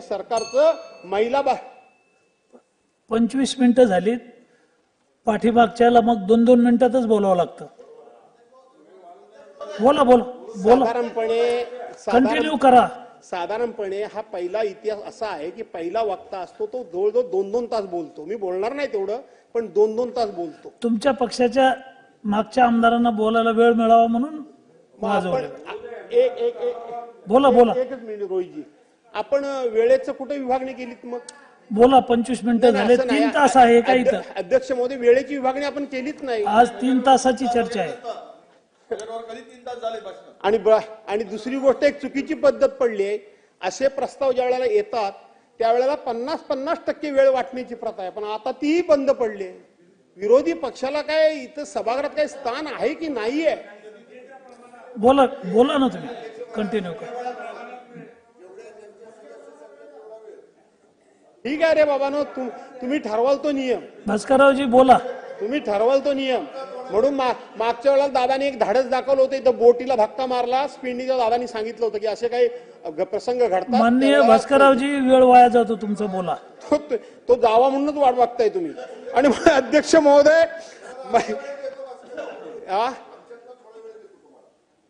सरकारचं महिला बा पंचवीस मिनिटं झालीत. पाठीमागच्याला मग दोन दोन मिनिटातच बोलावं लागतं. बोला बोला बोला. साधारणपणे साधारण कंटिन्यू करा. साधारणपणे हा पहिला इतिहास असा आहे की पहिला वक्ता असतो तो जवळजवळ दोन दोन तास बोलतो. मी बोलणार नाही तेवढं पण दोन दोन तास बोलतो. तुमच्या पक्षाच्या मागच्या आमदारांना बोलायला वेळ मिळावा म्हणून मग आपण वाजवलं एक एक एक बोला बोला. एकच मिनिट रोहितजी. आपण वेळेचं कुठे विभागणी केलीत मग? बोला पंचवीस मिनिटं झाले असं नाही. तीन तास आहे का इथं? अध्य- अध्यक्ष महोदय वेळेची विभागणी आपण केलीच नाही. आज तीन तासाची चर्चा आहे. कधी तीन तास झाले भाषण आणि ब- आणि दुसरी गोष्ट एक चुकीची पद्धत पडली आहे. असे प्रस्ताव ज्या वेळेला येतात त्यावेळेला पन्नास पन्नास टक्के वेळ वाटण्याची प्रथा आहे. पण आता तीही बंद पडली आहे. विरोधी पक्षाला काय इथं सभागृहात काही स्थान आहे की नाहीये? बोला बोला ना तुम्ही. कंटिन्यू करा. ठीक आहे रे बाबानो तुम- तुम्ही ठरवाल तो नियम. भास्कररावजी बोला. तुम्ही ठरवाल तो नियम. म्हणून मा- मागच्या वेळेला दादाने एक धाडस दाखवलं होतं इथं बोटीला धक्का मारला स्पिंडीच्या दादानी सांगितलं होतं की असे काही ग- प्रसंग घडतात. माननीय त्यावेळेला भास्कररावजी वेळ वाया जातो तुमचं बोला. तो तो जावा म्हणूनच वाट बघताय तुम्ही. आणि मग अध्यक्ष महोदय मै- आ?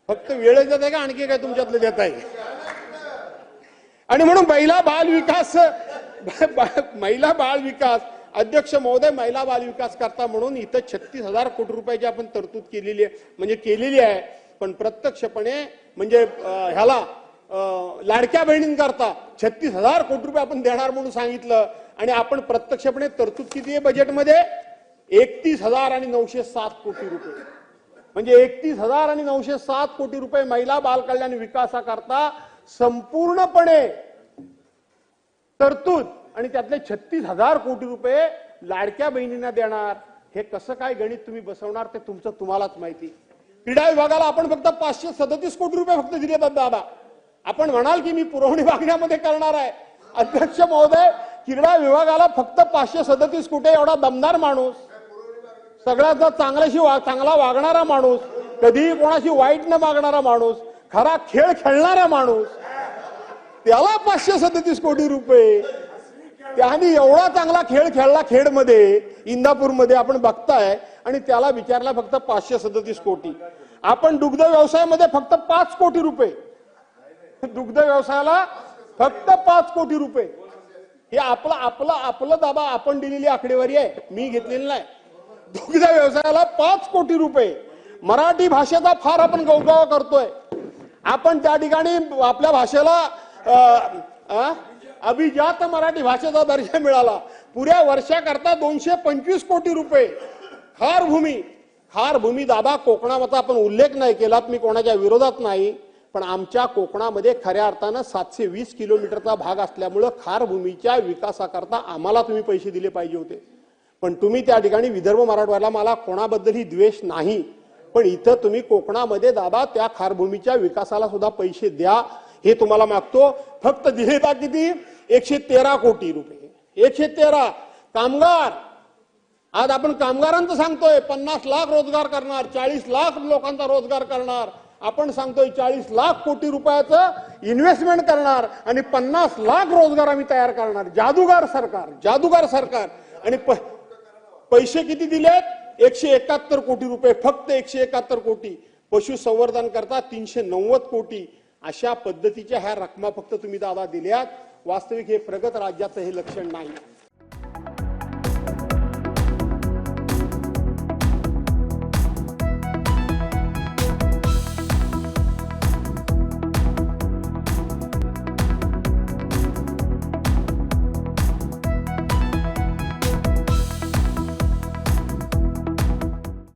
फक्त वेळेच देत आहे का आणखी काय तुमच्यातलं देत आहे? आणि म्हणून महिला बाल विकास महिला बाळ विकास अध्यक्ष महोदय महिला बाल विकास करता म्हणून इथं छत्तीस हजार कोटी रुपयाची आपण तरतूद केलेली आहे म्हणजे केलेली आहे. पण प्रत्यक्षपणे म्हणजे ह्याला लाडक्या बहिणींकरता छत्तीस हजार कोटी रुपये आपण देणार म्हणून सांगितलं आणि आपण प्रत्यक्षपणे तरतूद किती आहे बजेटमध्ये एकतीस हजार आणि नऊशे सात कोटी रुपये. म्हणजे एकतीस हजार आणि नऊशे सात कोटी रुपये महिला बाल कल्याण विकासाकरता संपूर्णपणे तरतूद आणि त्यातले छत्तीस हजार कोटी रुपये लाडक्या बहिणींना देणार. हे कसं काय गणित तुम्ही बसवणार ते तुमचं तुम्हालाच माहिती. क्रीडा विभागाला आपण फक्त पाचशे सदतीस कोटी रुपये फक्त दिले दादा. आपण म्हणाल की मी पुरवणी मागण्यामध्ये करणार आहे. अध्यक्ष महोदय क्रीडा विभागाला फक्त पाचशे सदतीस कोटी एवढा दमदार माणूस. सगळ्यात चांगल्याशी वा- चांगला वागणारा माणूस. कधीही कोणाशी वाईट न मागणारा माणूस. खरा खेळ खेळणारा माणूस. त्याला पाचशे सदतीस कोटी रुपये. त्याने एवढा चांगला खेळ खेळला खेडमध्ये इंदापूरमध्ये आपण बघताय आणि त्याला विचारला फक्त पाचशे सदतीस कोटी. आपण दुग्ध व्यवसायामध्ये फक्त पाच कोटी रुपये. दुग्ध व्यवसायाला फक्त पाच कोटी रुपये. हे आपलं आपलं आपलं दाबा आपण दिलेली आकडेवारी आहे. मी घेतलेली नाही. दुग्ध व्यवसायाला पाच कोटी रुपये. मराठी भाषेचा फार आपण गौरव करतोय. आपण त्या ठिकाणी आपल्या भाषेला अं, अभिजात मराठी भाषेचा दर्जा मिळाला. पुऱ्या वर्षाकरता दोनशे पंचवीस कोटी रुपये. खार भूमी खार भूमी दादा कोकणाचा आपण उल्लेख नाही केलात मी कोणाच्या विरोधात नाही पण आमच्या कोकणामध्ये खऱ्या अर्थानं सातशे वीस किलोमीटरचा भाग असल्यामुळं खार भूमीच्या विकासाकरता आम्हाला तुम्ही पैसे दिले पाहिजे होते. पण तुम्ही त्या ठिकाणी विदर्भ मराठवाड्याला मला कोणाबद्दलही द्वेष नाही. पण इथं तुम्ही कोकणामध्ये दादा त्या खारभूमीच्या विकासाला सुद्धा पैसे द्या. हे तुम्हाला मागतो. फक्त दिले का किती एकशे तेरा कोटी रुपये. एकशे तेरा. कामगार. आज आपण कामगारांचं सांगतोय पन्नास लाख रोजगार करणार चाळीस लाख लोकांचा रोजगार करणार. आपण सांगतोय चाळीस लाख कोटी रुपयाचं इन्व्हेस्टमेंट करणार आणि पन्नास लाख रोजगार आम्ही तयार करणार. जादूगार सरकार जादूगार सरकार. आणि पैसे किती दिलेत? एकशे एकाहत्तर कोटी रुपये. फक्त एकशे एकाहत्तर कोटी. पशुसंवर्धन करता तीनशे नव्वद कोटी. अशा पद्धतीच्या ह्या रकमा फक्त तुम्ही दादा दिल्यात. वास्तविक हे प्रगत राज्याचं हे लक्षण नाही.